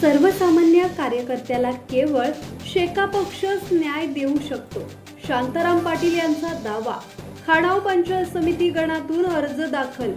सर्वसामान्य कार्यकर्त्याला केवळ शेका पक्षच न्याय देऊ शकतो. शांताराम पाटील यांचा दावा खाणाव पंचायत समिती गणातून अर्ज दाखल.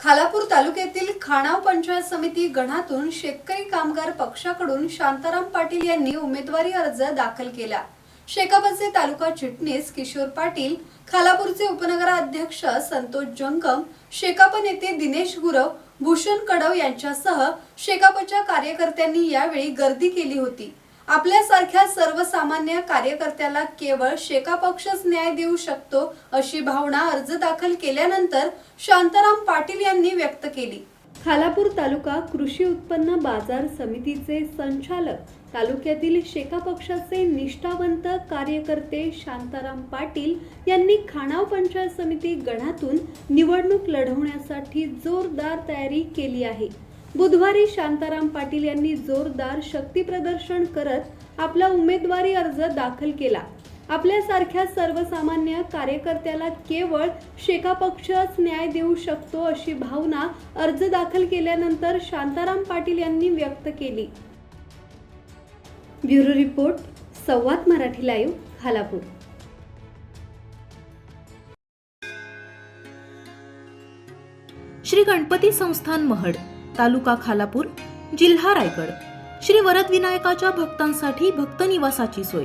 खालापूर तालुक्यातील खाणाव पंचायत समिती गणातून शेतकरी कामगार पक्षाकडून शांताराम पाटील यांनी उमेदवारी अर्ज दाखल केला. शेकापचे तालुका चिटणीस किशोर पाटील खालापूरचे उपनगराध्यक्ष संतोष जंगम शेकाप नेते दिनेश गुरव भूषण कडव यांच्यासह शेकापच्या कार्यकर्त्यांनी यावेळी गर्दी केली होती. आपल्यासारख्या सर्वसामान्य कार्यकर्त्याला केवळ शेका पक्षच न्याय देऊ शकतो अशी भावना अर्ज दाखल केल्यानंतर शांताराम पाटील यांनी व्यक्त केली. खालापूर तालुका कृषी उत्पन्न बाजार समितीचे संचालक तालुक्यातील शेका पक्षाचे निष्ठावंत कार्यकर्ते शांताराम पाटील यांनी खाणाव पंचायत समिती गणातून निवडणूक लढवण्यासाठी जोरदार तयारी केली आहे. बुधवारी शांताराम पाटील यांनी जोरदार शक्ती प्रदर्शन करत आपला उमेदवारी अर्ज दाखल केला. आपल्यासारख्या सर्वसामान्य कार्यकर्त्याला केवळ शेका पक्षच न्याय देऊ शकतो अशी भावना अर्ज दाखल केल्यानंतर शांताराम पाटील यांनी व्यक्त केली. Bureau report Samvad Marathi live Khalapur. Shri Ganpati संस्थान महड तालुका खालापूर जिल्हा रायगड. श्री वरदविनायकाच्या भक्तांसाठी भक्त निवासाची सोय.